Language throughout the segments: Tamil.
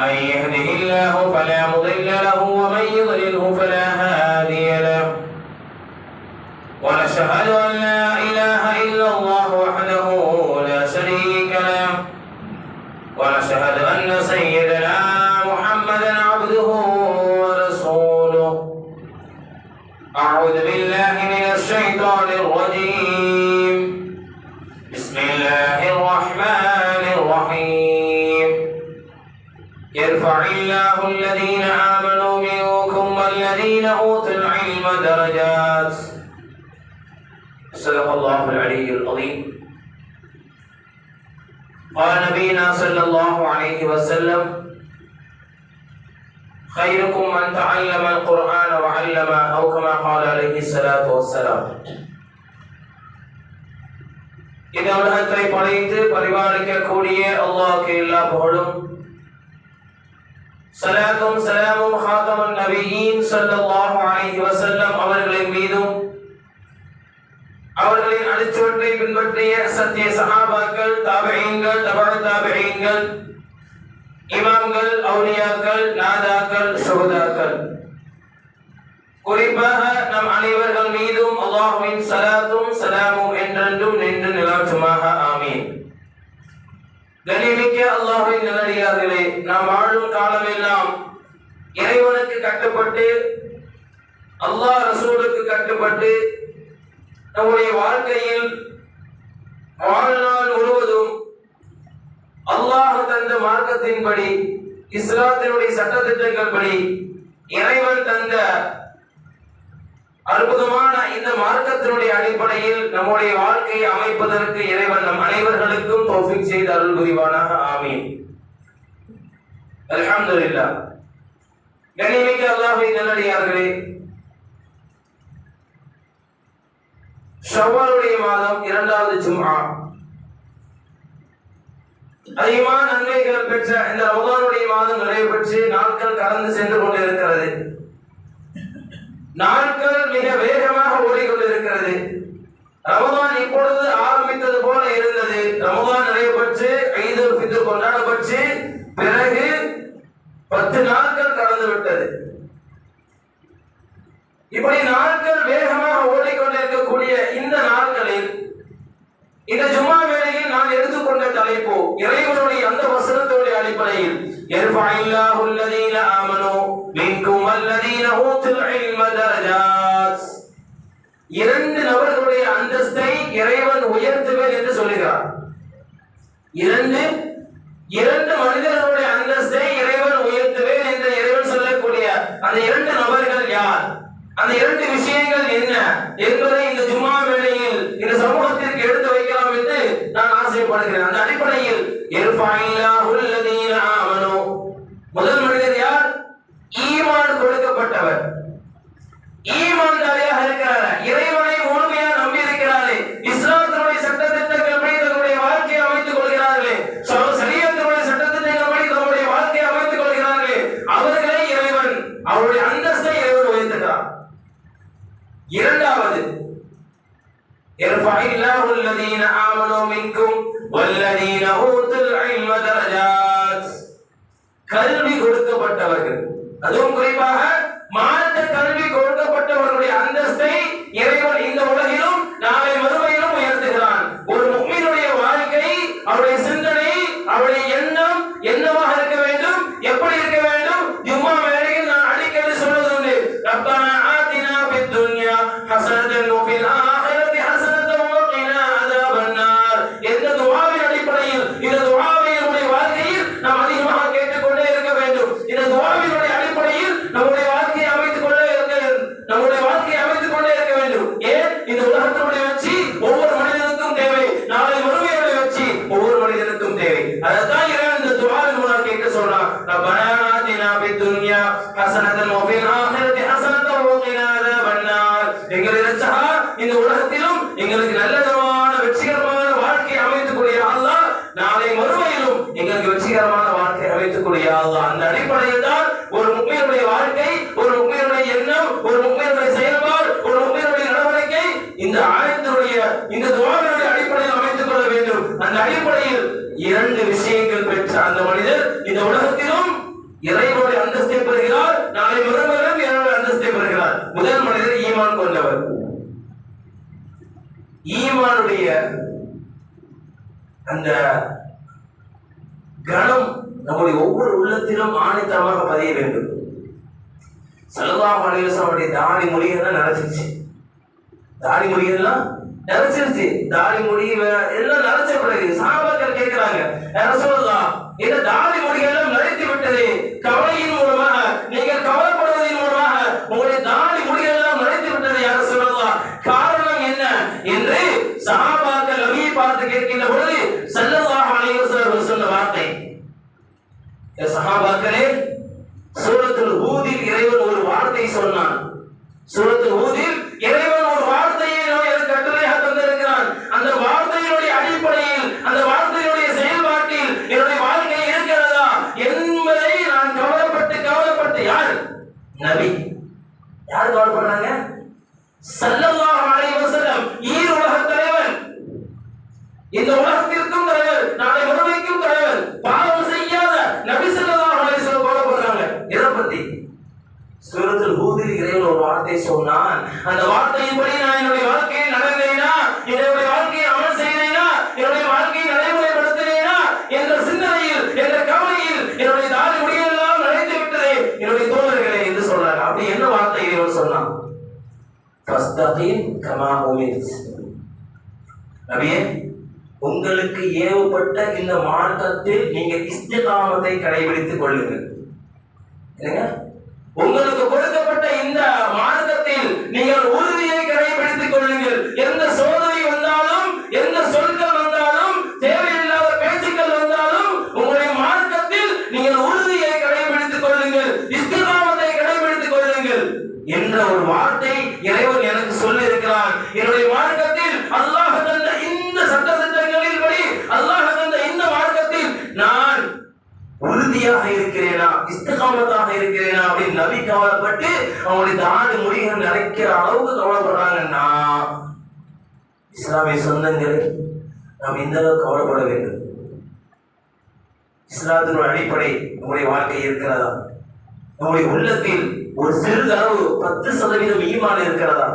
من يهده الله فلا مضل له ومن يضلله فلا الله العلي العظيم قال نبينا صلى الله عليه وسلم خيركم من تعلم القرآن وعلم أو كما قال عليه الصلاة والسلام இந்த உலகத்தை படைத்து பரிபாலிக்கக்கூடிய அல்லாஹ்க்கு எல்லா புகழும் சலாத்தும் சலாமும் ஹாதமன் நபியின் ஸல்லல்லாஹு அலைஹி வஸல்லம் அவர்களின் பின்பற்றிய சத்திய சகாபாக்கள் தாபகங்கள் தபஅ தாபகங்கள் இமாம்கள் அவுலியாக்கள் நாதாக்கள் சகோதாக்கள் குறிப்பாக நம் அனைவர்கள் மீதும் அல்லாஹுவின் சலாத்தும் சலாமும் என்றென்றும் நின்று நிலாற்றுமாக ஆமீன். கண்ணியமிக்க அல்லாஹ்வின் நிலடியார்களே நாம் வாழும் காலமெல்லாம் இறைவனுக்கு கட்டுப்பட்டு அல்லாஹ் ரசூலுக்கு கட்டுப்பட்டு நம்முடைய வாழ்க்கையில் வாழ்நாள் முழுவதும் அல்லாஹ் தந்த மார்க்கத்தின்படி இஸ்லாத்தினுடைய சட்டத்திட்டங்கள் படி இறைவன் தந்த அற்புதமான இந்த மார்க்கத்தினுடைய அடிப்படையில் நம்முடைய வாழ்க்கையை அமைப்பதற்கு இறைவன் நம் அனைவர்களுக்கும் தோஃபிக் செய்த அருள் புரிவானாக. ஆமீன். அலமதுல்லா கண்ணியமிக்க அல்லாஹை நல்லடியார்களே ஷவாலுடைய மாதம் இரண்டாவது ஜும்ஆ. அதிகமான நன்மைகள் பெற்ற இந்த ரமதானுடைய மாதம் நிறைவு பெற்று நாட்கள் கடந்து சென்று கொண்டிருக்கிறது. நாட்கள் மிக வேகமாக ஓடிக்கொண்டிருக்கிறது. ரமதான் இப்பொழுது ஆரம்பித்தது போல இருந்தது. ரமதான் நிறைவு பெற்று ஐந்து ஃபித்ர் கொண்டாடப்பட்டு பிறகு பத்து நாட்கள் கடந்து விட்டது. இப்படி நாட்கள் வேகமாக ஓடிக்கொண்டிருக்கக்கூடிய இந்த நாட்களில் இந்த ஜும்மா வேளையில் நான் எடுத்துக்கொண்ட தலைப்பு இறைவனுடைய அந்த வசனத்தோடைய அடிப்படையில் யர்ஃபஇல்லாஹு அல்லதீன ஆமனு மின்கும் வல்லதீன ஊத்துல் இல்ம தரஜாத். இரண்டு நபர்களுடைய அந்தஸ்தை இறைவன் உயர்த்துவேன் என்று சொல்லுகிறார். இரண்டு இரண்டு மனிதர்களுடைய அந்தஸ்தை இறைவன் உயர்த்துவேன் என்று இறைவன் சொல்லக்கூடிய அந்த இரண்டு நபர்கள் யார்? அந்த இரண்டு விஷயங்கள் என்ன என்பதை இந்த ஜும்மா வேளையில் இந்த சமூகத்திற்கு எடுத்து வைக்கலாம் என்று நான் ஆசைப்படுகிறேன். அந்த அடிப்படையில் முதல் மனிதர் யார்? ஈமான் கொடுக்கப்பட்டவர். ஈமான்தாரியாக இருக்கிறார் இறைவன் يرفع الله الذين آمنوا منكم والذين أوتوا العلم درجات கல்வி கொடுக்கப்பட்டவர்கள் அதுவும் குறிப்பாக எங்களுக்கு வெற்றிகரமான வாழ்க்கை அமைத்துக்கூடிய அல்லாஹ். அந்த அடிப்படையில் தான் ஒரு முக்மீனுடைய வாழ்க்கை ஒரு முக்மீனுடைய எண்ணம் ஒரு முக்மீனுடைய செயல்பாடு ஒரு முக்மீனுடைய நடவடிக்கை இந்த ஆயத்தினுடைய இந்த துவாரனுடைய அடிப்படையில் அமைத்துக் கொள்ள வேண்டும். அந்த அடிப்படையில் இரண்டு விஷயங்கள் பெற்ற அந்த மனிதர் இந்த உலகத்திலும் இறைவனுடைய அந்தஸ்தை பெறுகிறார் நாளை மறுமையிலும் இறைவனுடைய அந்தஸ்தை பெறுகிறார். முதல் மனிதர் ஈமான் கொண்டவர். ஈமானுடைய அந்த கணம் நம்முடைய ஒவ்வொரு உள்ளத்திலும் ஆணித்தரமாக பதிய வேண்டும். சல்லல்லாஹு அலைஹி தாடி மொழியெல்லாம் நினைச்சிருச்சு தாடி மொழியெல்லாம் நினைச்சிருச்சு தாடி மொழி வே- எல்லாம் நினைச்ச பிறகு சாபாக்கள் கேட்கிறாங்க சொல்லலாம் இந்த தாடி மொழியெல்லாம் நினைத்து விட்டது கவலையின் மூலமாக நீங்கள் கவலைப்படுவதன் மூலமாக உங்களுடைய தாடி முடியெல்லாம் நரைத்து விட்டது யார சொல்லலாம் காரணம் என்ன என்று சஹாபாக்கள் நபியை பார்த்து கேட்கின்ற பொழுது ஸல்லல்லாஹு அலைஹி வஸல்லம் வார்த்தை. ஏ சஹாபாக்களே சூரத்துல் இறைவன் ஒரு வார்த்தை சொன்னான். சூரத்தில் ஊதில் இறைவன் ஒரு வார்த்தையை எனக்கு கட்டளையாக தந்திருக்கிறான். அந்த வார்த்தையினுடைய அடிப்படையில் அந்த வார்த்தையினுடைய செயல்பாட்டில் என்னுடைய வாழ்க்கை இருக்கிறதா என்பதை நான் கவலைப்பட்டு கவலைப்பட்டு யார்? நபி. யார் கவலைப்படுறாங்க? செல்லவா இந்த உலகத்திற்கும் தலைவர் நாளை மறுமைக்கும் தலைவர் பாவம் செய்யாத நபி ஸல்லல்லாஹு சொல்ல வஸல்லம் எதை பத்தி? சுரத்தில் ஹூதில் இறைவன் ஒரு வார்த்தை சொன்னான். அந்த வார்த்தையின்படி நான் என்னுடைய வாழ்க்கையை நடந்தேனா என்னுடைய வாழ்க்கையை அமல் செய்தேனா என்னுடைய வாழ்க்கையை நடைமுறைப்படுத்தினேனா என்ற சிந்தனையில் என்ற கவலையில் என்னுடைய தாடி முடியெல்லாம் நடைத்து விட்டதே என்னுடைய தோழர்களே என்று சொல்றாங்க அப்படி என்ன வார்த்தை இறைவன் சொன்னான்? ஃபஸ்தகீம் கமா உமிர்த் நபியே உங்களுக்கு ஏவப்பட்ட இந்த மார்க்கத்தில் நீங்கள் இஸ்திகாமத்தை கடைபிடித்துக் கொள்ளுங்கள். உங்களுக்கு கொடுக்கப்பட்ட இந்த மார்க்கத்தில் நீங்கள் உறுதி கடைபிடித்துக் கொள்ளுங்கள் எந்த சோதனை வந்தாலும் எந்த சொற்கள் வந்தாலும் தேவையில்லாத பேச்சுக்கள் வந்தாலும் உங்களுடைய மார்க்கத்தில் நீங்கள் உறுதியை கடைபிடித்துக் கொள்ளுங்கள் இஸ்திகாமத்தை கடைபிடித்துக் கொள்ளுங்கள் என்ற ஒரு வார்த்தை இறைவன் எனக்கு சொல்லி இருக்கிறான் என்னுடைய மார்க்கத்தில் அல்லாஹ் தந்த இந்த சட்டத்திட்டங்களின் படி அல்லாஹ் தந்த இந்த மார்க்கத்தில் நான் உறுதியாக இருக்கிறேனா? இஸ்தகாமத்தாக இருக்கிறேனா? அப்படின்னு நபி கவலைப்பட்டு அவனுடைய தாடு முடிகள் நினைக்கிற அளவுக்கு கவலைப்படுறாங்கன்னா இஸ்லாமிய சொந்தங்களே நாம் இந்த அளவுக்கு கவலைப்பட வேண்டும்? இஸ்லாத்தினுடைய அடிப்படை நம்முடைய வாழ்க்கை இருக்கிறதா? நம்முடைய உள்ளத்தில் ஒரு சிறிதளவு பத்து சதவீதம் ஈமான் இருக்கிறதா?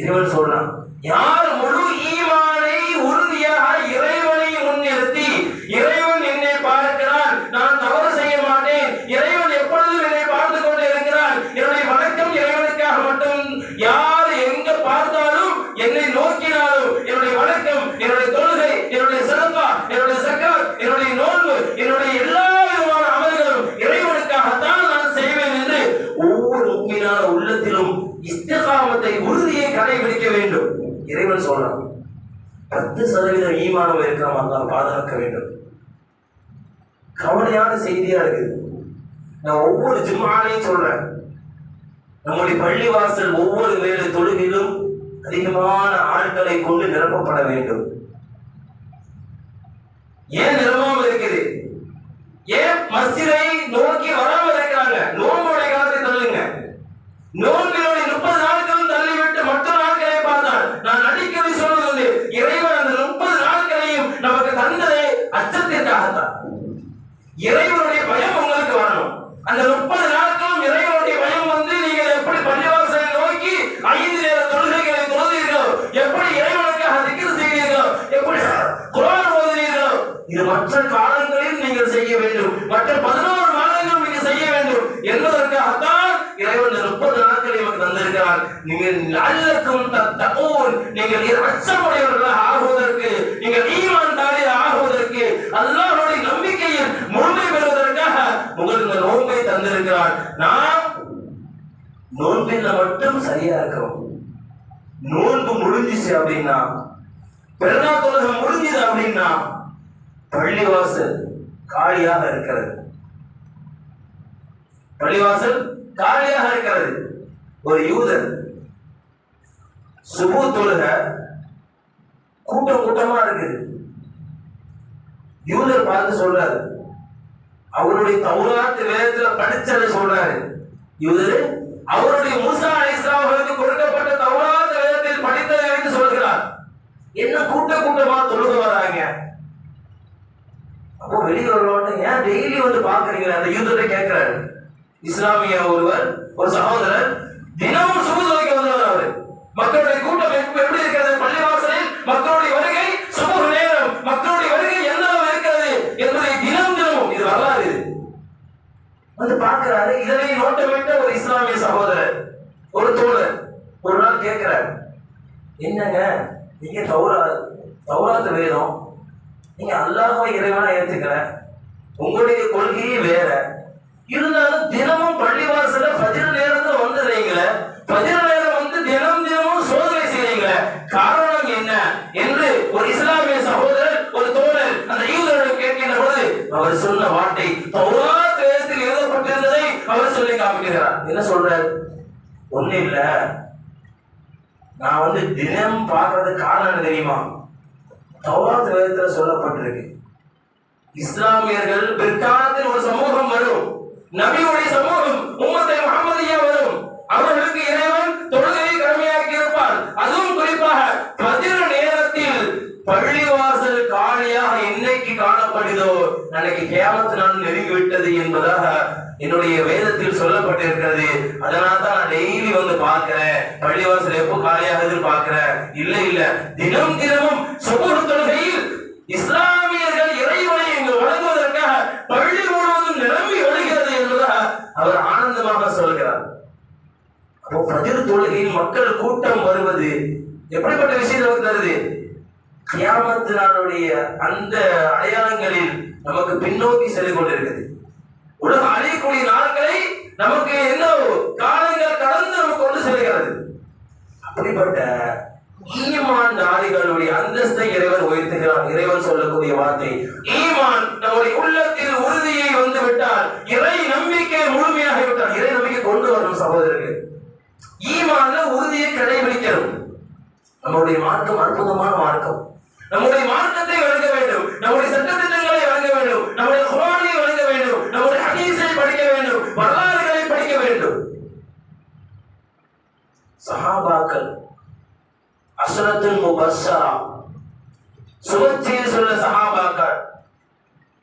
இறைவன் சொல்றான் யார் முழு ஈமானை உறுதியாக இறைவனை முன்னிறுத்தி இறைவன் என்னை பார்க்கிறான் நான் தவறு செய்ய மாட்டேன் இறைவன் எப்பொழுதும் என்னை பார்த்து கொண்டு இருக்கிறான் என்னுடைய வணக்கம் இறைவனுக்காக மட்டும் யார் எங்க பார்த்தாலும் என்னை நோக்கினாலும் என்னுடைய வணக்கம் என்னுடைய தொழுகை என்னுடைய சிறப்பா என்னுடைய சக்கரம் என்னுடைய நோன்பு என்னுடைய எல்லா விதமான அமல்களும் இறைவனுக்காகத்தான் நான் செய்வேன் என்று ஒவ்வொரு முக்கியமான உள்ளத்திலும் இஸ்திகாமத்தை உறுதியை கடைபிடிக்க வேண்டும் இறைவன் சொன்னார். பத்து சதவீதம் ஈமானம் இருக்காம அல்லாஹ் பாதுகாக்க வேண்டும். கவலையான செய்தியா இருக்குது நான் ஒவ்வொரு ஜிம்மாலையும் சொல்றேன். நம்முடைய பள்ளிவாசல் ஒவ்வொரு வேலை தொழுகிலும் அதிகமான ஆட்களை கொண்டு நிரப்பப்பட வேண்டும். ஏன் நிரம்பாமல் இருக்குது ஏன் மசிலை நோக்கி வராம இருக்கிறாங்க நோன்புடைய காலத்தை தள்ளுங்க நோன்பினுடைய முப்பது நாட்களும் தள்ளிவிட்டு மற்ற நாட்களை பார்த்தால் நான் அடிக்கடி சொல்வது உண்டு, இறைவன் அந்த முப்பது நாட்களையும் நமக்கு தந்ததே அச்சத்திற்காகத்தான் இறைவனுடைய பயம் உங்களுக்கு வரணும் அந்த முப்பது நாட்களும் இறைவனுடைய பயம் வந்து நீங்கள் எப்படி பள்ளிவாசலை நோக்கி ஐந்து நேர தொழுகைகளை தொழுதீர்களோ எப்படி இறைவனுக்காக திக்ர் செய்தீர்களோ எப்படி குரான் ஓதுனீர்களோ இது மற்ற காலங்களில் நீங்கள் செய்ய வேண்டும் மற்ற பதினோரு மாதங்களும் நீங்கள் செய்ய வேண்டும் என்பதற்காகத்தான் இறைவன் இந்த முப்பது நாட்களை நமக்கு தந்திருக்கிறார் நீங்கள் நல்லக்கும் தத்தகூன் நீங்கள் இரச்சமுடையவர்களாக ஆகுவதற்கு நீங்கள் ஈமான் தாலிய ஆகுவதற்கு அல்லாஹுடைய நம்பிக்கையில் முழுமை பெறுவதற்காக உங்களுக்கு இந்த நோன்பை தந்திருக்கிறார். நாம் நோன்பில் மட்டும் சரியா இருக்கிறோம் நோன்பு முடிஞ்சிச்சு அப்படின்னா பெருநா தொழுகை முடிஞ்சது அப்படின்னா பள்ளிவாசல் காலியாக இருக்கிறது. பள்ளிவாசல் காலியாக இருக்கிறது. ஒரு யூதர் சுபு தொழுக கூட்டம் கூட்டமா இருக்குது. யூதர் பார்த்து சொல்றாரு. அவருடைய தௌராத்து வேதத்துல படிச்சதை சொல்றாரு. யூதர் அவருடைய முசா இஸ்லாமர்களுக்கு கொடுக்கப்பட்ட தௌராத்து வேதத்தில் படித்ததை என்று சொல்கிறார். என்ன கூட்ட கூட்டமா தொழுக வராங்க அப்போ வெளியூர்ல ஏன் டெய்லி வந்து பாக்குறீங்களா அந்த யூதரை கேட்கிறாரு. இஸ்லாமிய ஒருவர் ஒரு சகோதரர் தினமும் சுமூகத்துக்கு வந்தவர் மக்களுடைய கூட்டம் எப்படி இருக்கிறது? பள்ளிவாசலில் மக்களுடைய வருகை சுபு நேரம் மக்களுடைய வருகை எந்த அளவு இருக்கிறது என்பதை தினம் தினமும் இது வரலாறு இது. வந்து பார்க்கிறாரு இதனை நோட்டமிட்ட ஒரு இஸ்லாமிய சகோதரர் ஒரு தோழர் ஒரு நாள் கேட்கிறார் என்னங்க நீங்க தௌரா தௌராத்து வேதம் நீங்க அல்லாஹ்வை இறைவனா ஏற்றுக்கிற உங்களுடைய கொள்கையே வேற. இருந்தாலும் தினமும் பள்ளிவாசல பதில் நேரத்துல வந்துடுறீங்களே பதில் நேரம் வந்து தினம் தினமும் சோதனை செய்றீங்களே காரணம் என்ன என்று ஒரு இஸ்லாமிய சகோதரர் ஒரு தோழர் அந்த யூதரிடம் கேட்கின்ற பொழுது அவர் சொன்ன வார்த்தை தௌராத் வேதத்தில் எழுதப்பட்டிருந்ததை அவர் சொல்லி காமிக்கிறார். என்ன சொல்றார்? ஒண்ணு இல்ல. நான் வந்து தினம் பார்க்கறது காரணம் தெரியுமா? தௌராத் வேதத்துல சொல்லப்பட்டிருக்கு. இஸ்லாமியர்கள் பிற்காலத்தில் ஒரு சமூகம் வரும். நபியுடைய சமூகம் உம்மத்தை முகமதியா வரும். அவர்களுக்கு இறைவன் தொழுகையை கடமையாக்கி இருப்பார் அதுவும் குறிப்பாக பதிர நேரத்தில் பள்ளிவாசல் காலியாக என்னைக்கு காணப்படுதோ அன்னைக்கு கேமத்து நான் நெருங்கி விட்டது என்பதாக என்னுடைய வேதத்தில் சொல்லப்பட்டிருக்கிறது. அதனால தான் நான் டெய்லி வந்து பார்க்கிறேன். பள்ளிவாசல் எப்போ காலியாகுதுன்னு பார்க்கிறேன். இல்ல இல்ல. தினம் தினமும் சுபுர் தொழுகையில் இஸ்லாமியர்கள் இறைவனை இங்கு வழங்குவதற்காக பள்ளி முழுவதும் அவர் ஆனந்தமாக சொல்கிறார். அப்போ பதில் தொழுகையில் மக்கள் கூட்டம் வருவது எப்படிப்பட்ட விஷயம் நமக்கு தருது கியாமத்து நாளுடைய அந்த அடையாளங்களில் நமக்கு பின்னோக்கி செல்லிக் கொண்டிருக்குது உலகம் அழியக்கூடிய நாட்களை நமக்கு என்ன காலங்கள் கடந்து நமக்கு கொண்டு செல்கிறது. அப்படிப்பட்ட ஈமான் நாடிகளுடைய அந்தஸ்தை இறைவன் உயர்த்துகிறான். இறைவன் சொல்லக்கூடிய வார்த்தை ஈமான் நம்முடைய உள்ளத்தில் உறுதியை வந்து விட்டால் இறை நம்பிக்கை முழுமையாக விட்டால் இறை நம்பிக்கை கொண்டு வரணும் சகோதரர்கள். ஈமான்ல உறுதியை கடைபிடிக்கணும். நம்முடைய மார்க்கம் அற்புதமான மார்க்கம். நம்முடைய மார்க்கத்தை வழங்க வேண்டும். நம்முடைய சட்டத்திட்டங்களை வழங்க வேண்டும் நம்முடைய குரானை வழங்க வேண்டும் நம்முடைய ஹதீஸை படிக்க வேண்டும் வரலாறுகளை படிக்க வேண்டும் சஹாபாக்கள் அஸ்ரத்துல் முபஸ்ஸரா சொல்ல சகாபாக்கள்.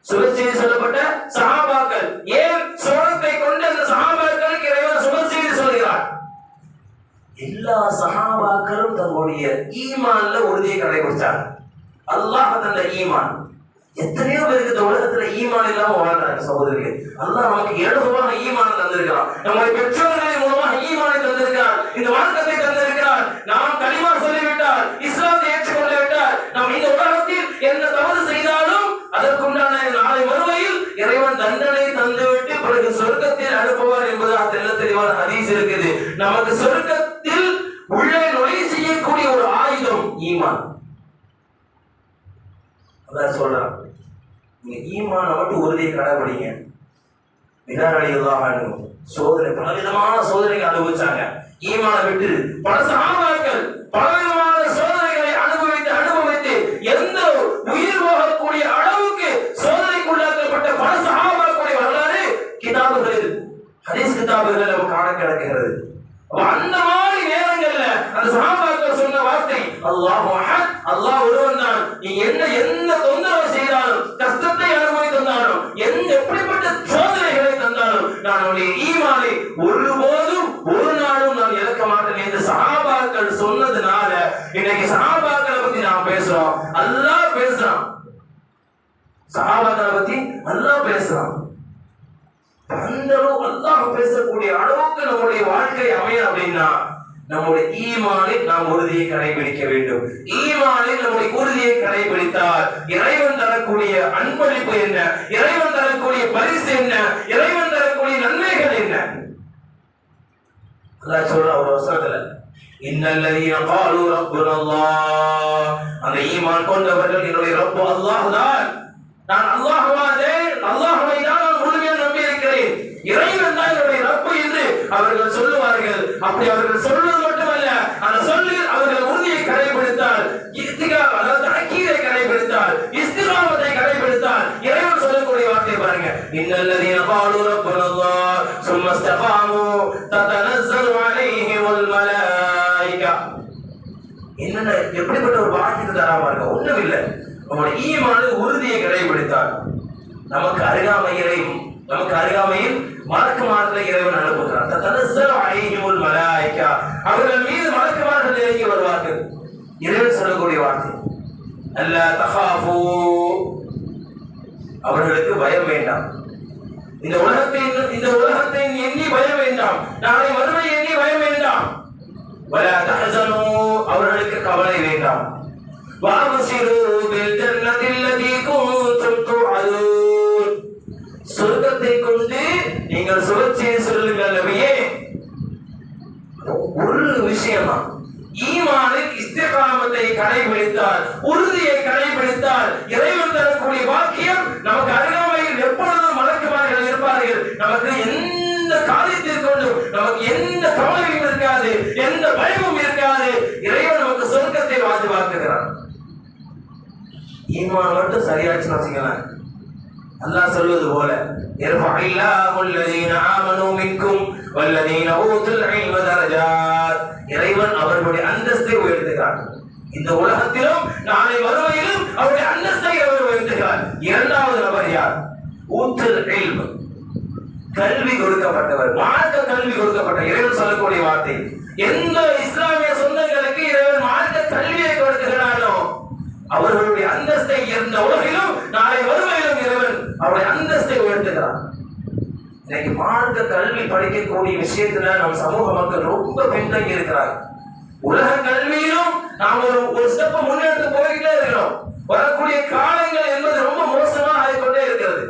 சுபச்செய்தி சொல்லப்பட்ட சகாபாக்கள். ஏன் சோழத்தை கொண்டு அந்த சகாபாக்களுக்கு இறைவன் சுபச்செய்தி சொல்கிறார்? எல்லா சகாபாக்களும் தங்களுடைய ஈமான்ல உறுதியை கடைபிடிச்சாங்க. அல்லாஹ் தந்த ஈமான். எத்தனையோ பேருக்கு இந்த உலகத்துல ஈமான் இல்லாம வாழ்றாங்க சகோதரிகள். அல்லாஹ் நமக்கு இலகுவாக ஈமான் தந்திருக்கிறான். நம்முடைய பெற்றோர்களின் மூலமாக ஈமானை தந்திருக்கான் இந்த வாழ்க்கத்தை தந்திருக்கிறார் நாம் கலிமா சொல்லிவிட்டால் இஸ்லாத்தை ஏற்றுக்கொண்டு விட்டால் நாம் இந்த உலகத்தில் என்ன தவறு செய்தாலும் அதற்குண்டான நாளை மறுமையில் இறைவன் தண்டனை தந்துவிட்டு பிறகு சொர்க்கத்தில் அனுப்புவார் என்பதாக தெல்ல தெளிவான ஹதீஸ் இருக்குது. நமக்கு சொர்க்கத்தில் உள்ளே நுழை செய்யக்கூடிய ஒரு ஆயுதம் ஈமான். அதான் சொல்றான். நீங்க ஈமான மட்டும் உறுதியை கடைபிடிங்க வினாடிகளாக சோதனை பலவிதமான சோதனைகள் அனுபவிச்சாங்க. ஈமான விட்டு பல சகாபாக்கள் பலவிதமான சோதனைகளை அனுபவித்து அனுபவித்து எந்த உயிர் போகக்கூடிய அளவுக்கு சோதனைக்குள்ளாக்கப்பட்ட பல சகாபாக்களுடைய வரலாறு கிதாபுகளில் ஹரிஸ் கிதாபுகளில் நம்ம காண கிடக்கிறது. அப்ப அந்த மாதிரி நேரங்கள்ல அந்த சஹாபாக்கள் சொன்ன வார்த்தை அல்லாஹ் அஹத் அல்லாஹ் ஒருவன் தான். நீ என்ன என்ன தொந்தரவு செய்தாலும் கஷ்டத்தை அனுபவி தந்தாலும் எந்த எப்படிப்பட்ட சோதனைகளை தந்தாலும் நான் அவனுடைய ஈமானை ஒருபோதும் ஒரு நாளும் நான் இழக்க மாட்டேன் என்று சஹாபாக்கள் சொன்னதுனால இன்னைக்கு சஹாபாக்களை பத்தி நான் பேசுறோம். அல்லாஹ் பேசுறான். சஹாபாக்களை பத்தி அல்லாஹ் பேசுறான். அந்த அளவு அல்லாஹ் பேசக்கூடிய அளவுக்கு நம்முடைய வாழ்க்கை அமையும் அப்படின்னா நம்முடைய ஈமானில் நாம் உறுதியை கடைபிடிக்க வேண்டும். ஈமானில் நம்முடைய உறுதியை கடைபிடித்தால் இறைவன் தரக்கூடிய அன்பளிப்பு என்ன? இறைவன் தரக்கூடிய பரிசு என்ன? இறைவன் தரக்கூடிய நன்மைகள் என்ன? அதான் சொல்ற ஒரு வசனத்துல இன்னல்லதீன காலு ரப்புல் அல்லாஹ் அந்த ஈமான் கொண்டவர்கள் என்னுடைய ரப்பு அல்லாஹ் தான். நான் அல்லாஹ்வாதே அல்லாஹ்வை தான் நான் முழுமையாக நம்பி இருக்கிறேன் இறைவன் தான் அவர்கள் சொல்லுவார்கள். அப்படி அவர்கள் சொல்வது மட்டுமல்ல அந்த சொல்லி அவர்கள் உறுதியை கடைபிடித்தால் இஸ்திகா அதாவது அக்கீரை கடைபிடித்தால் இஸ்திகாமத்தை கடைபிடித்தால் இறைவன் சொல்லக்கூடிய வார்த்தை பாருங்க. இன்னல்லதி அபாலு ரப்பனல்லா சும்ம ஸ்தபாமு என்னென்ன எப்படிப்பட்ட ஒரு வாழ்க்கைக்கு தரா பாருங்க ஒண்ணும் இல்லை நம்மளோட ஈமானு உறுதியை கடைபிடித்தார் நமக்கு அருகாமையிலையும் நமக்கு அருகாமையில் மலக்குமார்கள் இறைவன் அனுப்புகிறார் தனசல் அழகியுள் மலாய்க்கா அவர்கள் மீது மலக்குமார்கள் இறங்கி வருவார்கள். இறைவன் சொல்லக்கூடிய வார்த்தை. அல்ல தகாஃபு அவர்களுக்கு பயம் வேண்டாம். இந்த உலகத்தை இந்த உலகத்தை எண்ணி பயம் வேண்டாம். நாளை மறுமை எண்ணி பயம் வேண்டாம். வல தஹசனு. அவர்களுக்கு கவலை வேண்டாம். வாமசிரு பில் ஜன்னதில்லதி சொர்க்கத்தை கொண்டு நீங்கள் சுழற்சியை சொல்லுங்கள் நபியே. ஒரு விஷயமா ஈமானில் இஸ்திகாமத்தை கடைபிடித்தால் உறுதியை கடைபிடித்தால் இறைவன் தரக்கூடிய வாக்கியம் நமக்கு அருகாமையில் எப்பொழுதும் மலக்குமார்கள் இருப்பார்கள். நமக்கு எந்த காரியத்தில் கொண்டும் நமக்கு எந்த கவலையும் இருக்காது எந்த பயமும் இருக்காது. இறைவன் நமக்கு சொர்க்கத்தை வாதி பார்க்கிறான் ஈமான் மட்டும் சரியாச்சுன்னு வச்சுக்கலாம் அல்லாஹ் சொல்வது போல يرفع الله الذين آمنوا منكم والذين أوتوا العلم درجات இறைவன் அவர்களுடைய அந்தஸ்தை உயர்த்துகிறார் இந்த உலகத்திலும் நாளை மறுமையிலும் அவருடைய அந்தஸ்தை அவர் உயர்த்துகிறார் இரண்டாவது நபர் யார் ஊத்தல் இல்ம் கல்வி கொடுக்கப்பட்டவர் மார்க்க கல்வி கொடுக்கப்பட்ட இறைவன் சொல்லக்கூடிய வார்த்தை எந்த இஸ்லாமிய சொந்தங்களுக்கு இறைவன் மார்க்க கல்வியை கொடுக்கிறானோ அவர்களுடைய அந்தஸ்தை இந்த உலகிலும் நாளை வறுமையிலும் இறைவன் அவருடைய அந்தஸ்தை உயர்த்துகிறார். இன்னைக்கு மார்க்க கல்வி படிக்கக்கூடிய விஷயத்துல நம் சமூக மக்கள் ரொம்ப பின்தங்கி இருக்கிறாங்க உலக கல்வியிலும் நாம் ஒரு ஒரு ஸ்டெப் முன்னெடுத்து போய்கிட்டே இருக்கிறோம். வரக்கூடிய காலங்கள் என்பது ரொம்ப மோசமாக ஆகிக்கொண்டே இருக்கிறது.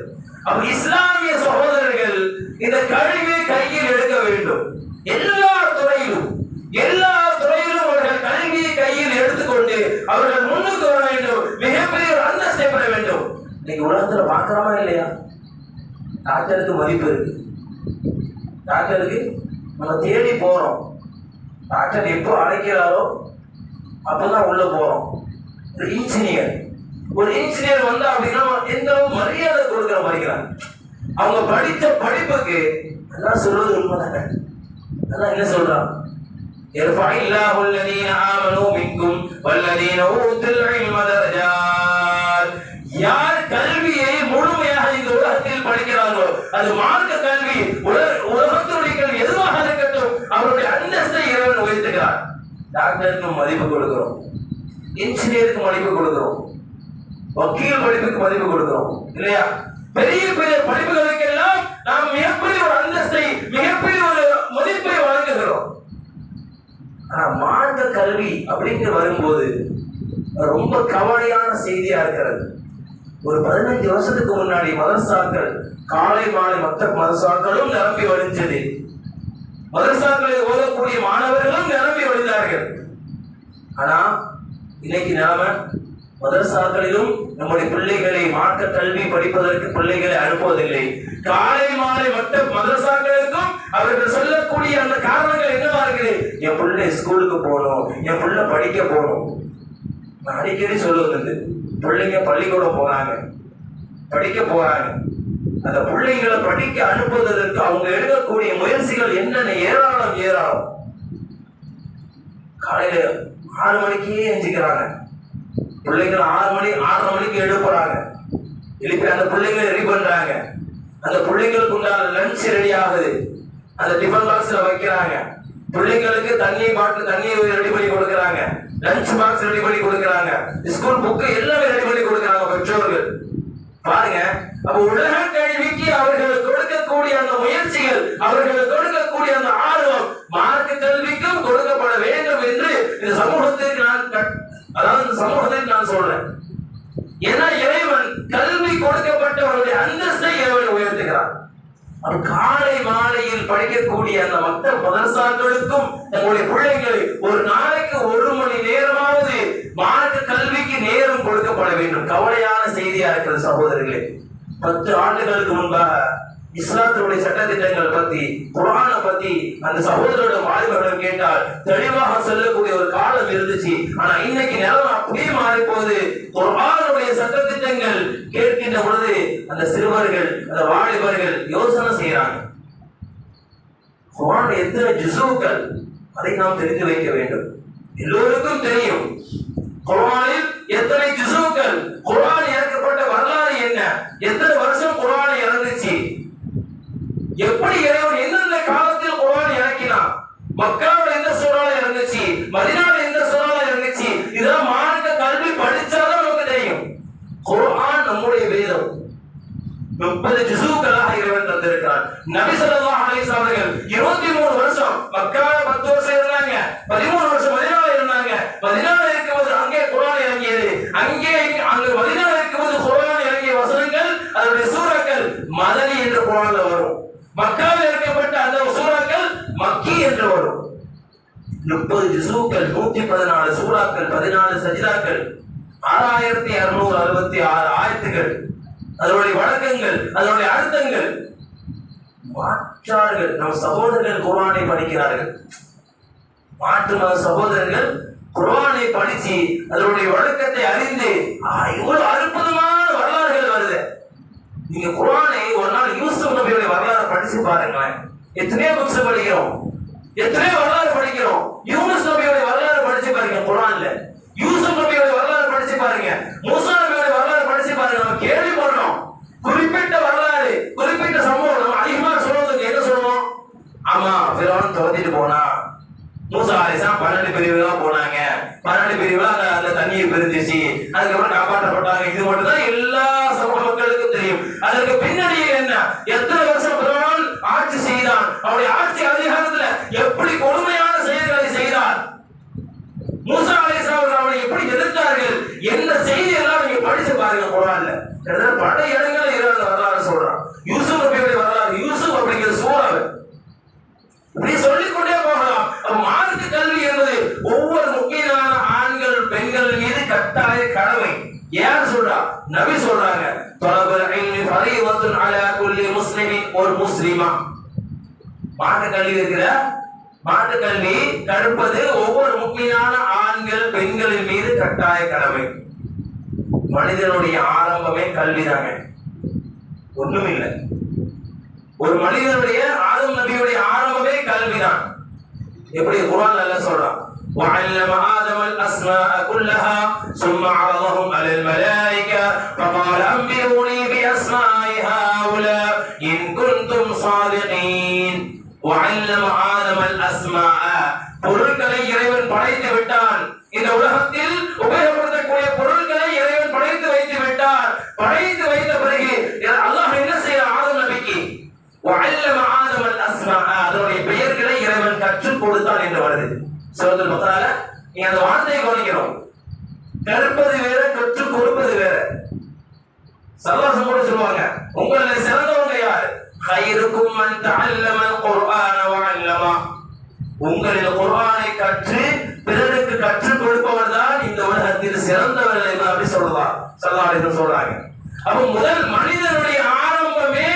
அப்ப இஸ்லாமிய சகோதரர்கள் இந்த கல்வியை கையில் எடுக்க வேண்டும். எல்லா துறையிலும் எல்லா துறையிலும் அவர்கள் கல்வியை கையில் எடுத்துக்கொண்டு அவர்கள் முன்னு வர வேண்டும் மிகப்பெரிய ஒரு அந்தஸ்தை பெற வேண்டும் இன்னைக்கு உலகத்துல பார்க்கிறோமா இல்லையா டாக்டருக்கு மதிப்பு இருக்கு டாக்டருக்கு நம்ம தேடி போறோம் டாக்டர் எப்போ அழைக்கிறாரோ அப்பதான் உள்ள போறோம் ஒரு இன்ஜினியர் ஒரு இன்ஜினியர் வந்தா அப்படின்னா எந்த அளவு மரியாதை கொடுக்கிற படிக்கிறாங்க அவங்க படித்த படிப்புக்கு எல்லாம் சொல்றது உண்மைதாங்க அதான் என்ன சொல்றான் يرفع الله الذين آمنوا منكم والذين أوتوا العلم درجات அது மார்க்க கல்வி உல- உலகத்தினுடைய கல்வி எதுவாக இருக்கட்டும் அவருடைய அந்தஸ்தை இறைவன் உயர்த்துகிறார். டாக்டருக்கு மதிப்பு கொடுக்கிறோம். இன்ஜினியருக்கு மதிப்பு கொடுக்கிறோம். வக்கீல் படிப்புக்கு மதிப்பு கொடுக்கிறோம். இல்லையா? பெரிய பெரிய படிப்புகளுக்கெல்லாம் நாம் மிகப்பெரிய ஒரு அந்தஸ்தை மிகப்பெரிய ஒரு மதிப்பை வழங்குகிறோம். ஆனா மார்க்க கல்வி அப்படிங்கிற வரும்போது ரொம்ப கவலையான செய்தியா இருக்கிறது. ஒரு பதினஞ்சு வருஷத்துக்கு முன்னாடி மதரசாக்கள் காலை மாலை மற்ற மதரசாக்களும் நிரம்பி வழிஞ்சது. மதரசாக்களில் ஓதக்கூடிய மாணவர்களும் நிரம்பி வழிந்தார்கள். ஆனா இன்னைக்கு நாம மதரசாக்களிலும் நம்முடைய பிள்ளைகளை மார்க்க கல்வி படிப்பதற்கு பிள்ளைகளை அனுப்புவதில்லை. காலை மாலை மத்த மதரசாக்களுக்கும் அவர்கள் சொல்லக்கூடிய அந்த காரணங்கள் என்னவா இருக்குது? என் பிள்ளை ஸ்கூலுக்கு போகணும் என் பிள்ளை படிக்க போகணும். நான் அடிக்கடி சொல்லுவது பிள்ளைங்க பள்ளிக்கூடம் போறாங்க படிக்க போறாங்க. அந்த பிள்ளைங்களை படிக்க அனுப்புவதற்கு அவங்க எடுக்கக்கூடிய முயற்சிகள் என்னென்ன? ஏராளம் ஏராளம். காலையில ஆறு மணிக்கே எஞ்சிக்கிறாங்க பிள்ளைங்களை ஆறு மணி ஆறரை மணிக்கு எழுப்புறாங்க. எழுப்பி அந்த பிள்ளைங்களை ரெடி பண்றாங்க. அந்த பிள்ளைங்களுக்கு உண்டான லஞ்ச் ரெடி ஆகுது. அந்த டிஃபன் பாக்ஸ்ல வைக்கிறாங்க. பிள்ளைங்களுக்கு தண்ணி பாட்டில் தண்ணியை ரெடி பண்ணி கொடுக்குறாங்க. லஞ்ச் பாக்ஸ் ரெடி பண்ணி கொடுக்குறாங்க. ஸ்கூல் புக்கு எல்லாமே ரெடி பண்ணி கொடுக்குறாங்க பெற்றோர்கள். பாருங்க. அப்ப உலக கல்விக்கு அவர்கள் கொடுக்கக்கூடிய அந்த முயற்சிகள் அவர்கள் கொடுக்கக்கூடிய அந்த ஆர்வம் மார்க்க கல்விக்கும் கொடுக்கப்பட வேண்டும் என்று இந்த சமூகத்திற்கு நான் அதாவது இந்த சமூகத்திற்கு நான் சொல்றேன். ஏன்னா இறைவன் கல்வி கொடுக்கப்பட்டவர்களுடைய அந்தஸ்தை இறைவன் உயர்த்துகிறான். காலை மாலையில் படிக்கக்கூடிய அந்த மற்ற மதரசாக்களுக்கும் தங்களுடைய பிள்ளைகளை ஒரு நாளைக்கு ஒரு மணி நேரமாவது மார்க்க கல்விக்கு நேரம் கொடுக்கப்பட வேண்டும். கவலையான செய்தியா இருக்கிறது சகோதரர்களே பத்து ஆண்டுகளுக்கு முன்பாக இஸ்லாத்தினுடைய சட்டத்திட்டங்கள் பத்தி குரான பத்தி அந்த சகோதரோட வாலிபர்களும் கேட்டால் தெளிவாக சொல்லக்கூடிய ஒரு காலம் இருந்துச்சு. ஆனா இன்னைக்கு நிலைமை அப்படியே மாறி போகுது குரானுடைய சட்டத்திட்டங்கள் கேட்கின்ற பொழுது அந்த சிறுவர்கள் அந்த வாலிபர்கள் யோசனை செய்யறாங்க குரான் எத்தனை ஜிசுக்கள் அதை நாம் தெரிந்து வைக்க வேண்டும். எல்லோருக்கும் தெரியும். குரானில் எத்தனை ஜிசுக்கள் குரான் இறக்கப்பட்ட வரலாறு என்ன? எத்தனை வருஷம் குரான் இறந்துச்சு? எப்படி இறைவன் எந்தெந்த காலத்தில் குரான் இறக்கினான்? மக்காவில் எந்த சூறால இருந்துச்சு மதினால எந்த சூறால இருந்துச்சு இதெல்லாம் மார்க்க கல்வி படிச்சாதான் நமக்கு தெரியும். குரான் முப்பது ஜிசுக்களாக இறைவன் தந்திருக்கிறார். நபி சொல்லா அலிஸ் அவர்கள் இருபத்தி மூணு வருஷம் மக்கால பத்து வருஷம் இருந்தாங்க. பதிமூணு வருஷம் மதினால இருந்தாங்க. மதினால இருக்கும்போது அங்கே குரான் இறங்கியது. அங்கே அங்கு மதினால இருக்கும்போது குரான் இறங்கிய வசனங்கள் அதனுடைய சூறாக்கள் மதனி என்று குரான்ல வரும். மக்காவில் இறக்கப்பட்ட அந்த சூறாக்கள் மக்கி என்று வரும். முப்பது ஜிசுக்கள் நூத்தி பதினாலு சூறாக்கள் பதினாலு சஜிதாக்கள் ஆறாயிரத்தி அறுநூறு அறுபத்தி ஆறு ஆயத்துகள். அதனுடைய வழக்கங்கள் அதனுடைய அர்த்தங்கள். மாற்றார்கள் நம் சகோதரர்கள் குரானை படிக்கிறார்கள். மாற்று மத சகோதரர்கள் குரானை படிச்சு அதனுடைய வழக்கத்தை அறிந்து இவ்வளவு அற்புதமான வரலாறுகள் வருது. நீங்க குரானை ஒரு நாள் யூசுப் நபியுடைய வரலாறு படிச்சு பாருங்களேன். எத்தனையோ புக்ஸ் படிக்கிறோம். எத்தனையோ வரலாறு படிக்கிறோம். யூனுஸ் நபியுடைய வரலாறு படிச்சு பாருங்க குரான்ல யூசுப் நபியுடைய வரலாறு படிச்சு பாருங்க. மூசா நபியுடைய பாருங்க நம்ம கேள்விப்படுறோம் குறிப்பிட்ட வரலாறு குறிப்பிட்ட சம்பவம். நம்ம அதிகமா சொல்றதுக்கு என்ன சொல்லுவோம்? ஆமா பிறவன் துரத்திட்டு போனா. மூசா அலிசாம் பன்னெண்டு தான் போனாங்க. பன்னெண்டு பிரிவுல அந்த அந்த தண்ணியை பிரிஞ்சிச்சு. அதுக்கப்புறம் காப்பாற்றப்பட்டாங்க. இது மட்டும் தான் எல்லா சமூக மக்களுக்கும் தெரியும். அதற்கு பின்னணியில் என்ன? எத்தனை வருஷம் பிறவன் ஆட்சி செய்தான்? அவருடைய ஆட்சி அதிகாரத்துல எப்படி கொடுமையா செயல்களை செய்தார் மூசா அலிஸ்லாம் அவர்கள் அவனை எப்படி எதிர்த்தார்கள் என்ன செய்தி எல்லாம் நீங்க குரான்ல கிட்டத்தட்ட பல இடங்கள்ல இருந்த வரலாறு சொல்றான். யூசுப் நபியுடைய வரலாறு யூசுப் அப்படிங்கிற சூறாவு. இப்படி சொல்லிக்கொண்டே போகலாம். அப்ப மார்க்க கல்வி என்பது ஒவ்வொரு முக்கியமான ஆண்கள் பெண்கள் மீது கட்டாய கடமை. யார் சொல்றா? நபி சொல்றாங்க தொலபுல் இல்மி ஃபரீவத்துன் அலா குல்லி முஸ்லிமின் ஒரு முஸ்லிமா. மார்க்க கல்வி இருக்கிற மார்க்க கல்வி கற்பது ஒவ்வொரு முக்கியமான ஆண்கள் பெண்களின் மீது கட்டாய கடமை. மனிதனுடைய ஆரம்பமே கல்விதாங்க ஒண்ணும் இல்லை ஒரு மனிதனுடைய ஆதம் நபியுடைய ஆரம்பமே கல்விதான் எப்படி குர்ஆன் நல்லா சொல்றான் وعلم آدم الأسماء كلها ثم عرضهم على الملائكة فقال أنبئوني بأسماء هؤلاء إن كنتم صادقين وعلم آدم الأسماء பொருட்களை இறைவன் படைத்து விட்டான் இந்த உலகத்தில் உபயோகப்படுத்தக்கூடிய பொருட்களை அதனுடைய பெயர்களை இறைவன் கற்றுக் கொடுத்தான் என்று வருது சூரத்துல் பக்ரால நீங்க அந்த வார்த்தையை கவனிக்கணும் கற்பது வேற கற்றுக் கொடுப்பது வேற சல்லாசம் கூட சொல்லுவாங்க உங்களை சிறந்தவங்க யார் خيركم من تعلم القرآن وعلمه உங்களில் குர்ஆனை கற்று பிறருக்கு கற்றுக் கொடுப்பவர் தான் இந்த உலகத்தில் சிறந்தவர்கள் என்று அப்படி சொல்லுவார் சல்லாஹ் சொல்றாங்க அப்ப முதல் மனிதனுடைய ஆரம்பமே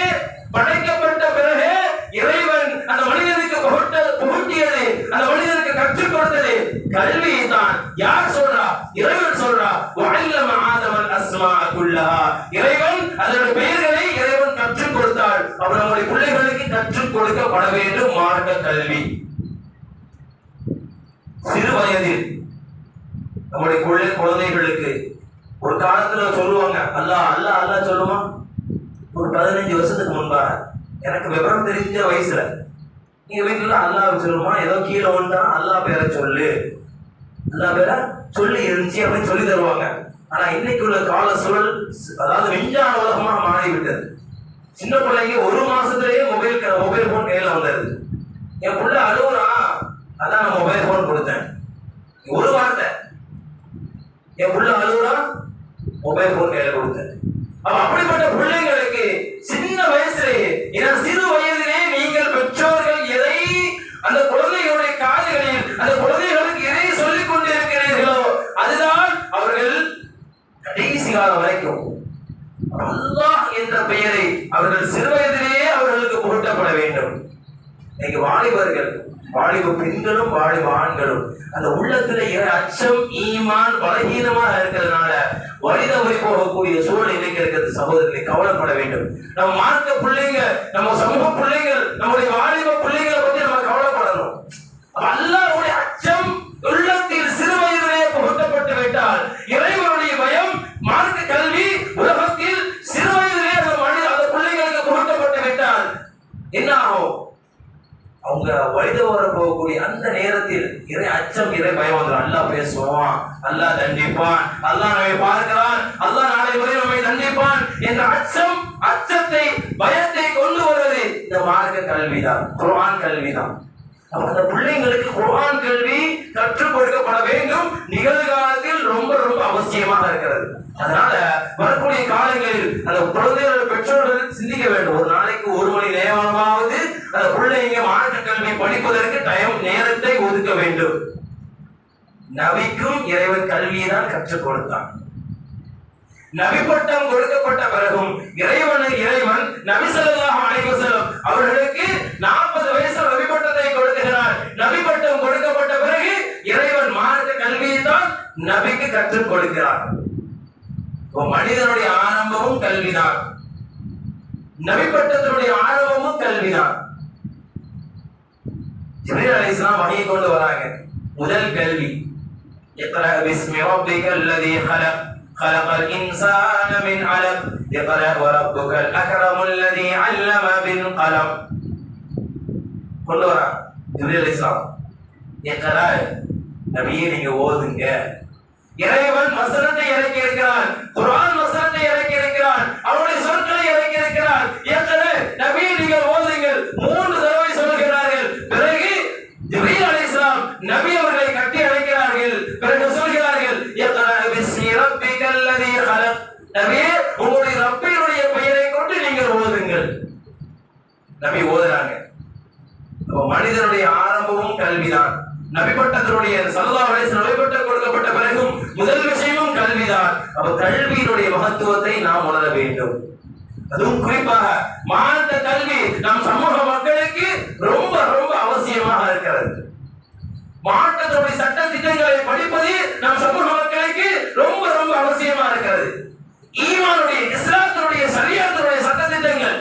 படைக்கப்பட்ட பிறகு இறைவன் அந்த மனிதனுக்கு புகட்டியது அந்த மனிதனுக்கு கற்றுக் கொடுத்தது கல்வியை தான் யார் சொல்றா? இறைவன் சொல்றா. வஅல்லம ஆதமன் அஸ்மா குல்லஹா. இறைவன் அதனுடைய பெயர்களை இறைவன் கற்றுக் கொடுத்தால் அவர் நம்முடைய பிள்ளைகளுக்கு கற்றுக் கொடுக்கப்பட வேண்டும் மார்க்க கல்வி. சிறு வயதில் நம்முடைய குழந்தை குழந்தைகளுக்கு ஒரு காலத்துல சொல்லுவாங்க அல்லா அல்லாஹ் அல்லாஹ் சொல்லுவான். ஒரு பதினஞ்சு வருஷத்துக்கு முன்பாக. எனக்கு விவரம் தெரிஞ்ச வயசுல. நீங்க வீட்டுல அல்லாஹ் சொல்லுமா? ஏதோ கீழே வந்துட்டா அல்லாஹ் பேரை சொல்லு. அல்லா பேரை சொல்லி இருந்துச்சு அப்படின்னு சொல்லி தருவாங்க. ஆனா இன்னைக்கு உள்ள கால சூழல் அதாவது விஞ்ஞான உலகமாக மாறிவிட்டது. சின்ன பிள்ளைங்க ஒரு மாசத்துலயே மொபைல் மொபைல் போன் கையில வந்துடுது என் பிள்ளை அழுவுறா. அதான் நான் மொபைல் போன் கொடுத்தேன். ஒரு வார்த்தை. என் பிள்ளை அழுவுறா. மொபைல் போன் கையில கொடுத்தேன். அப்படிப்பட்ட பிள்ளைகளுக்கு சின்ன வயசுலேயே ஏன்னா சிறு வயதிலே நீங்கள் பெற்றோர்கள் எதை அந்த குழந்தைகளுடைய காதுகளில் அந்த குழந்தைகளுக்கு எதை சொல்லிக் கொண்டிருக்கிறீர்களோ அதுதான் அவர்கள் கடைசி காலம் வரைக்கும். அல்லாஹ் என்ற பெயரை அவர்கள் சிறு வயதிலேயே அவர்களுக்கு புகட்டப்பட வேண்டும். இன்னைக்கு வாலிபர்கள் வாலிப பெண்களும் வாலிப ஆண்களும் அந்த உள்ளத்துல அச்சம் ஈமான் பலகீனமாக இருக்கிறதுனால வழி தவறி போகக்கூடிய சூழல் இன்னைக்கு இருக்கிறது. சகோதரர்களை கவலைப்பட வேண்டும். நம்ம மார்க்க பிள்ளைங்க நம்ம சமூக பிள்ளைகள் நம்முடைய வாலிப பிள்ளைங்களை பத்தி நம்ம கவலைப்படணும். அல்லாவுடைய அச்சம் உள்ளத்தில் சிறு வயதிலே புகுத்தப்பட்டு விட்டால் இறைவனுடைய பயம் மார்க்க கல்வி உலகத்தில் சிறு வயதிலே அந்த மனித அந்த பிள்ளைகளுக்கு புகுத்தப்பட்டு விட்டால் என்ன ஆகும் அவங்க வயது வர போகக்கூடிய அந்த நேரத்தில் இறை அச்சம் இறை பயம் வந்துடும் நல்லா பேசுவான். அல்லாஹ் தண்டிப்பான். அல்லாஹ் நம்மை பார்க்கிறான். அல்லாஹ் நாளை வரை நம்மை தண்டிப்பான் என்ற அச்சம் அச்சத்தை பயத்தை கொண்டு வருவது இந்த மார்க்க கல்விதான் குரான் கல்விதான். அந்த பிள்ளைங்களுக்கு குரான் கல்வி கற்றுக் கொடுக்கப்பட வேண்டும். நிகழ்காலத்தில் ரொம்ப ரொம்ப அவசியமாக இருக்கிறது. அதனால வரக்கூடிய காலங்களில் அந்த குழந்தைகளோட பெற்றோர்கள் சிந்திக்க வேண்டும். ஒரு நாளைக்கு ஒரு மணி நேரமாவது அந்த பிள்ளைங்க மார்க்க கல்வி படிப்பதற்கு டைம் நேரத்தை ஒதுக்க வேண்டும். நபிக்கும் இறைவன் கல்வியை தான் கற்றுக் கொடுத்தான். நபிப்பட்டம் பட்டம் கொடுக்கப்பட்ட பிறகும் இறைவனை இறைவன் நபி ஸல்லல்லாஹு அவர்களுக்கு நாற்பது வயசு நபி பட்டத்தை கொடுக்கிறார் நபி பட்டம் கொடுக்கப்பட்ட பிறகு இறைவன் மார்க்க கல்வியை தான் நபிக்கு கற்றுக் கொடுக்கிறார் இப்போ மனிதனுடைய ஆரம்பமும் கல்விதான் நபி பட்டத்தினுடைய ஆரம்பமும் கல்விதான் ஜிப்ரீல் அலைஹிஸ்ஸலாம் வகையை கொண்டு வராங்க முதல் கல்வி اقرأ باسم ربك الذي خلق خلق الإنسان من علق اقرأ وربك الأكرم الذي علم بالقلم கொண்டு வரான் ஜிப்ரீல் இஸ்லாம் எங்கடா நபியே நீங்க ஓதுங்க. இறைவன் வசனத்தை இறக்கி இருக்கிறான். குரான் வசனத்தை இறக்கி இருக்கிறான். அவனுடைய சொற்களை இறக்கி இருக்கிறான். எங்களை நபியை நீங்கள் ஓதுங்கள். மூன்று தடவை சொல்கிறார்கள். பிறகு ஜிப்ரீல் அலி இஸ்லாம் நபி அவர்களை கட்டி அழைக்கிறார்கள். பிறகு சொல்கிறார்கள் எத்தனை நபியே உங்களுடைய ரப்பினுடைய பெயரை கொண்டு நீங்கள் ஓதுங்கள். நபி ஓதுறாங்க. இப்போ மனிதனுடைய ஆரம்பமும் கல்விதான். நபிப்பட்டத்தினுடைய சல்லா வயசு வஸல்லம் நபிப்பட்டம் கொடுக்கப்பட்ட பிறகும் முதல் விஷயமும் கல்விதான். அப்ப கல்வியினுடைய மகத்துவத்தை நாம் உணர வேண்டும். அதுவும் குறிப்பாக மார்க்க கல்வி நம் சமூக மக்களுக்கு ரொம்ப ரொம்ப அவசியமாக இருக்கிறது. மார்க்கத்தினுடைய சட்ட திட்டங்களை படிப்பது நம் சமூக மக்களுக்கு ரொம்ப ரொம்ப அவசியமா இருக்கிறது. ஈமானுடைய இஸ்லாத்தினுடைய சரியாத்தினுடைய சட்ட திட்டங்கள்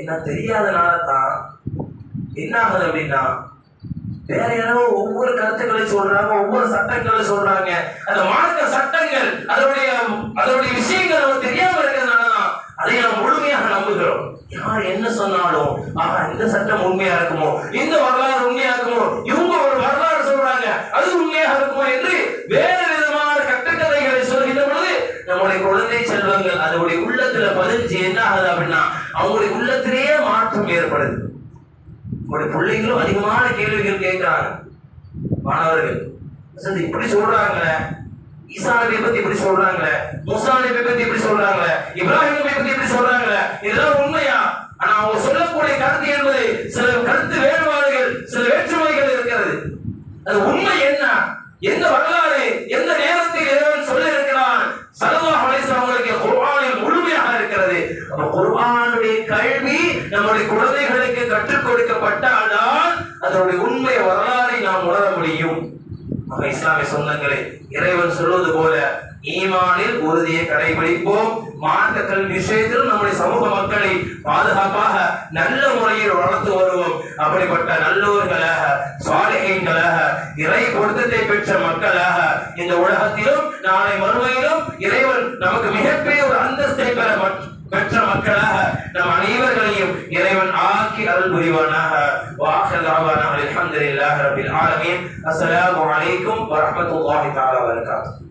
என்ன தெரியாதனால தான் என்ன ஆகுது அப்படின்னா வேற யாரோ ஒவ்வொரு கருத்துக்களை சொல்றாங்க ஒவ்வொரு சட்டங்களை சொல்றாங்க. அந்த மார்க்க சட்டங்கள் அதனுடைய அதனுடைய விஷயங்கள் நமக்கு தெரியாம இருக்கிறதுனாலதான் அதை நாம் முழுமையாக நம்புகிறோம். யார் என்ன சொன்னாலும் ஆஹா இந்த சட்டம் உண்மையா இருக்குமோ? இந்த வரலாறு உண்மையா இருக்குமோ? இவங்க ஒரு வரலாறு சொல்றாங்க அது உண்மையாக இருக்குமோ என்று வேறு விதமான கட்டுக்கதைகளை சொல்கின்ற பொழுது நம்முடைய குழந்தை செல்வங்கள் அதனுடைய உள்ளத்துல பதிஞ்சு என்ன ஆகுது அப்படின்னா அவங்களுடைய உள்ளத்திலேயே மாற்றம் ஏற்படுது. உங்களுடைய பிள்ளைங்களும் அதிகமான கேள்விகள் கேட்கிறாங்க. மாணவர்கள் வசந்த் இப்படி சொல்றாங்களே? ஈசா நபியை பத்தி இப்படி சொல்றாங்களே? மூசா நபியை பத்தி இப்படி சொல்றாங்களே? இப்ராஹிம் நபியை பத்தி இப்படி சொல்றாங்களே? இதெல்லாம் உண்மையா? ஆனா அவங்க சொல்லக்கூடிய கருத்து என்பது சில கருத்து வேறுபாடுகள் சில வேற்றுமைகள் இருக்கிறது. அது உண்மை என்ன? எந்த வரலாறு எந்த நேரத்தில் இறைவன் சொல்லி இருக்கிறான் சல்லல்லாஹு அலைஹி வஸல்லம் அவர்களுக்கு குர்ஆனில் முழுமையாக இருக்கிறது அப்ப குர்ஆனுடைய கல்வி நம்முடைய குழந்தைகளுக்கு கற்றுக் கொடுக்கப்பட்டால்தான் அதனுடைய உண்மை வரலாறை நாம் உணர முடியும். ஆக இஸ்லாமிய சொந்தங்களே இறைவன் சொல்வது போல ஈமானில் உறுதியை கடைபிடிப்போம். மார்க்க கல்வி விஷயத்தில் நம்முடைய சமூக மக்களை பாதுகாப்பாக நல்ல முறையில் வளர்த்து வருவோம். அப்படிப்பட்ட நல்லோர்களாக சாலிகைங்களாக இறை பொருத்தத்தை பெற்ற மக்களாக இந்த உலகத்திலும் நாளை மறுமையிலும் இறைவன் நமக்கு மிகப்பெரிய ஒரு அந்தஸ்தை பெற பெற்ற மக்களாக நம் அனைவர்களையும் இறைவன் ஆக்கி அருள் புரிவானாக வாஹர் தாவானாக அல்ஹம்துலில்லாஹி ரப்பில் ஆலமீன் அஸ்ஸலாமு அலைக்கும் வரஹ்மத்துல்லாஹி தஆலா வபரகாத்துஹு